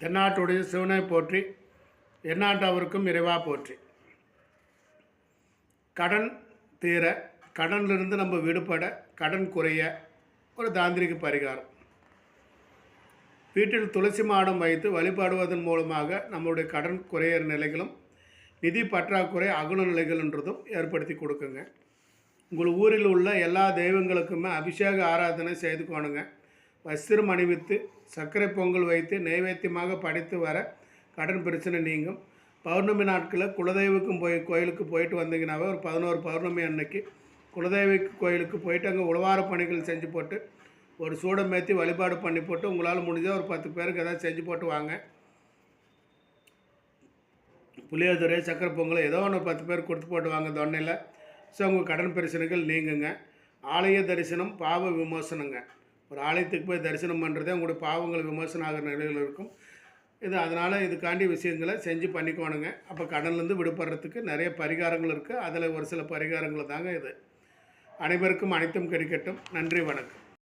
தென்னாட்டுடைய சிவனை போற்றி எந்நாட்டவருக்கும் இறைவா போற்றி. கடன் தீர கடன்லிருந்து நம்ம விடுபட கடன் குறைய ஒரு தாந்திரிக பரிகாரம். வீட்டில் துளசி மாடம் வைத்து வழிபாடுவதன் மூலமாக நம்மளுடைய கடன் குறையிற நிலைகளும் நிதி பற்றாக்குறை அகுல நிலைகள்ன்றதும் ஏற்படுத்தி கொடுக்குங்க. உங்கள் ஊரில் உள்ள எல்லா தெய்வங்களுக்குமே அபிஷேக ஆராதனை செய்து கொணுங்க வஸ்திரம் அணிவித்து சர்க்கரை பொங்கல் வைத்து நைவேத்தியமாக படைத்து வர கடன் பிரச்சனை நீங்கும். பௌர்ணமி நாட்களில் குலதெய்வுக்கும் போய் கோயிலுக்கு போயிட்டு வந்தீங்கன்னாவே ஒரு பதினோரு பௌர்ணமி அன்னைக்கு குலதெய்வ கோயிலுக்கு போயிட்டு அங்கே உழவார பணிகள் செஞ்சு போட்டு ஒரு சூடம் ஏற்றி வழிபாடு பண்ணி போட்டு உங்களால் முடிஞ்சால் ஒரு பத்து பேருக்கு ஏதாவது செஞ்சு போட்டு வாங்க. புளியோதரை சக்கரை பொங்கல் ஏதோ ஒன்று பத்து பேர் கொடுத்து போட்டு வாங்க தொன்னையில் ஸோ உங்கள் கடன் பிரச்சனைகள் நீங்குங்க. ஆலய தரிசனம் பாவ விமோசனங்க. ஒரு ஆலயத்துக்கு போய் தரிசனம் பண்ணுறதே உங்களுடைய பாவங்கள் விமர்சனம் ஆகிற நிலையில் இருக்கும். இது அதனால் இதுக்காண்டி விஷயங்களை செஞ்சு பண்ணிக்கோணுங்க. அப்போ கடன்லேருந்து விடுபடுறதுக்கு நிறைய பரிகாரங்கள் இருக்குது அதில் ஒரு சில பரிகாரங்கள் தாங்க இது. அனைவருக்கும் அனைத்தும் கிடைக்கட்டும். நன்றி வணக்கம்.